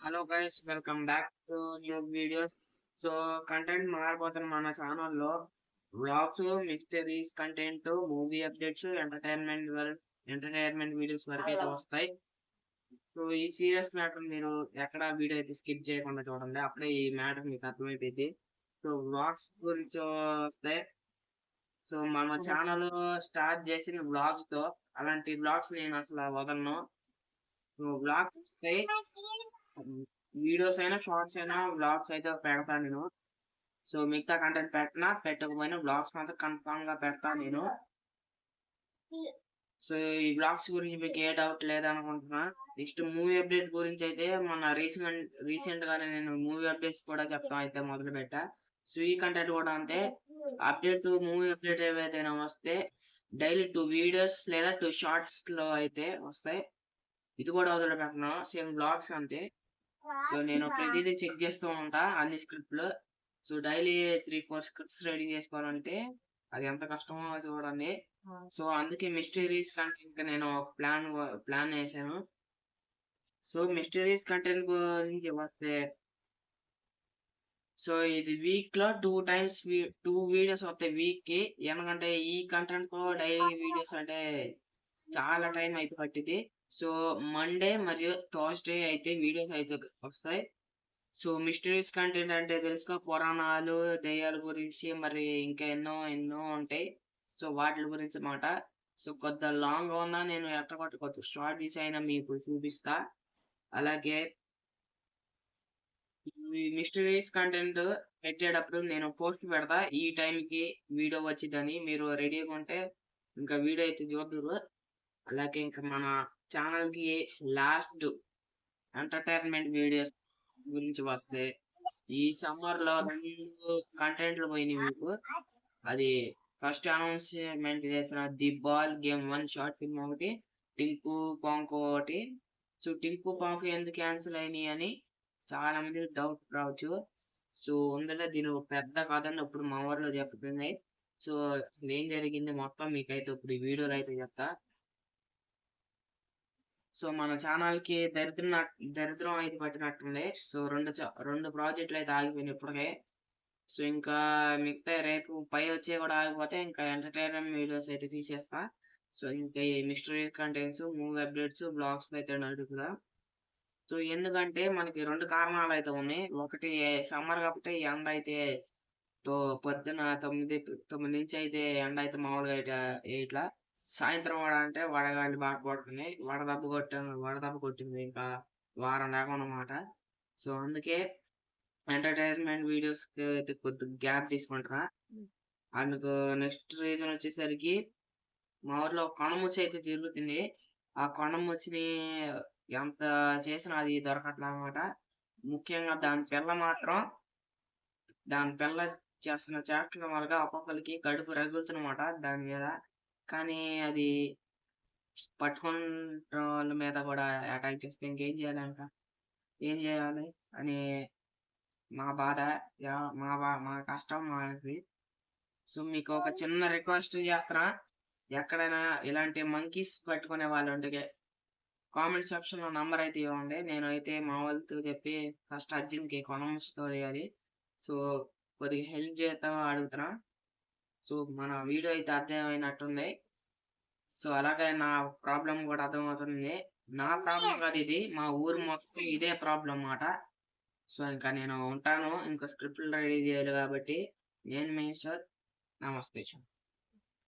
Hello guys welcome back to new video so content మారిపోతున్న మన ఛానల్లో vlogs mysteries content movie updates entertainment entertainment videos వరకు అయితే వస్తాయి so ఈ సీరియస్ మ్యాటర్ మీరు ఎక్కడ వీడియో అయితే స్కిప్ చేయకుండా చూడండి. అప్పుడే ఈ మ్యాటర్ మీకు అర్థమైపోయింది సో వ్లాగ్స్ గురించి వస్తాయి సో మన ఛానల్ స్టార్ట్ చేసిన వ్లాగ్స్తో అలాంటి వ్లాగ్స్ నేను అసలు వదలను. వ్లాగ్స్ వస్తాయి వీడియోస్ అయినా షార్ట్స్ అయినా వ్లాగ్స్ అయితే పెడతాను నేను. సో మిగతా కంటెంట్ పెట్టినా పెట్టకపోయినా వ్లాగ్స్ మాత్రం కన్ఫామ్గా పెడతాను నేను. సో ఈ వ్లాగ్స్ గురించి మీకు ఏ డౌట్ లేదనుకుంటున్నా. నెక్స్ట్ మూవీ అప్డేట్ గురించి అయితే మన రీసెంట్ రీసెంట్ గానే నేను మూవీ అప్డేట్స్ కూడా చెప్తాం అయితే మొదలు పెట్టా సో ఈ కంటెంట్ కూడా అంతే అప్డేట్ మూవీ అప్డేట్ ఏవైతే వస్తే డైలీ టూ వీడియోస్ లేదా టూ షార్ట్స్లో అయితే వస్తాయి. ఇది కూడా వదిలి పెట్టను సేమ్ బ్లాగ్స్ అంతే. సో నేను ప్రతిదీ చెక్ చేస్తూ ఉంటా అన్ని స్క్రిప్ట్లు. So daily three four scripts ready చేసుకోవాలంటే అది ఎంత కష్టమో చూడండి. సో అందుకే మిస్టరీస్ కంటెంట్ నేను ఒక ప్లాన్ ప్లాన్ వేసాను. సో మిస్టరీస్ కంటెంట్ గురించి వస్తే సో ఇది వీక్లో టూ టైమ్స్ టూ వీడియోస్ వస్తాయి వీక్కి ఎందుకంటే ఈ కంటెంట్ డైలీ వీడియోస్ అంటే చాలా టైం అయితే పట్టింది సో మండే మరియు థర్స్డే అయితే వీడియోస్ అయితే వస్తాయి. సో మిస్టరీస్ కంటెంట్ అంటే తెలుసుకో పురాణాలు దయ్యాల గురించి మరి ఇంకా ఎన్నో ఎన్నో ఉంటాయి. సో వాటి గురించి మాట. సో కొద్ది లాంగ్ ఉన్నా నేను ఎట్టగొట్ట కొద్ది. షార్ట్ తీసి అయినా మీకు చూపిస్తా. అలాగే మిస్టరీస్ కంటెంట్ పెట్టేటప్పుడు నేను పోస్ట్ పెడతా. ఈ టైంకి వీడియో వచ్చిందని మీరు రెడీగా ఉంటే ఇంకా వీడియో అయితే చూద్దరు అలాగే ఇంకా మన ఛానల్కి లాస్ట్ ఎంటర్టైన్మెంట్ వీడియోస్ గురించి వస్తే ఈ సమ్మర్లో రెండు కంటెంట్లు పోయినాయి మీకు. అది ఫస్ట్ అనౌన్స్మెంట్ చేసిన the ball game one short film ఒకటి టింకు పాంకు ఒకటి. సో టింకు పాంకు ఎందుకు క్యాన్సిల్ అయినాయి అని చాలా మంది డౌట్ రావచ్చు. సో అందులో దీని ఒక పెద్ద కథను ఇప్పుడు మా ఊర్లో చెప్తుంది సో ఏం జరిగింది మొత్తం మీకైతే ఇప్పుడు ఈ వీడియోలో అయితే చెప్తా. సో మన ఛానల్కి దరిద్రం దరిద్రం అయితే పట్టినట్టుంది సో రెండు రెండు ప్రాజెక్టులు అయితే ఆగిపోయినాయి ఇప్పటికే. సో ఇంకా మిగతా రేపు పై వచ్చే కూడా ఆగిపోతే ఇంకా ఎంటర్టైన్మెంట్ వీడియోస్ అయితే తీసేస్తా. సో ఇంకా ఈ mystery contents movie updates blogs అయితే నడుపుదా సో ఎందుకంటే మనకి రెండు కారణాలు అయితే ఉన్నాయి. ఒకటి సమ్మర్ కాబట్టి ఎండ అయితే తో పొద్దున తొమ్మిది తొమ్మిది నుంచి అయితే ఎండ అయితే మామూలుగా అయితే ఇట్లా సాయంత్రం వాడ అంటే వడగాలి బాగా కొడుతుంది వడదెబ్బ కొట్టాను వడదెబ్బ కొట్టింది ఇంకా వారం దాకా అన్నమాట సో అందుకే ఎంటర్టైన్మెంట్ వీడియోస్ అయితే కొద్ది గ్యాప్ తీసుకుంటారా అందుకు నెక్స్ట్ రీజన్ వచ్చేసరికి మా ఊర్లో కొండముచ్చి అయితే తిరుగుతుంది. ఆ కొండముచ్చిని ఎంత చేసినా అది దొరకట్లే అనమాట ముఖ్యంగా దాని పిల్ల మాత్రం దాని పిల్ల చేస్తున్న చేష్టల వల్ల ఒక్కొక్కరికి కడుపు రగులుతున్నమాట దాని మీద కానీ అది పట్టుకున్న వాళ్ళ మీద కూడా అటాక్ చేస్తే ఇంకేం చేయాలి ఇంకా ఏం చేయాలి? అని మా బాధ మా బా మా కష్టం మాది సో మీకు ఒక చిన్న రిక్వెస్ట్ చేస్తున్నా ఎక్కడైనా ఇలాంటి మంకీస్ పట్టుకునే వాళ్ళు ఉంటే కామెంట్ సెక్షన్లో నంబర్ అయితే ఇవ్వండి. నేను అయితే మా వాళ్ళతో చెప్పి ఫస్ట్ అర్జున్కి కొనముతో అది. సో కొద్దిగా హెల్ప్ చేద్దాం అడుగుతున్నా. సో మన వీడియో అయితే అర్థమైనట్టుంది. సో అలాగే నా ప్రాబ్లం కూడా అర్థమవుతుంది. నా ప్రాబ్లం కాదు ఇది. మా ఊరు మొత్తం ఇదే ప్రాబ్లం అన్నమాట. సో ఇంకా నేను ఉంటాను. ఇంకా స్క్రిప్ట్ రెడీ చేయాలి కాబట్టి నేను మీ నమస్తే.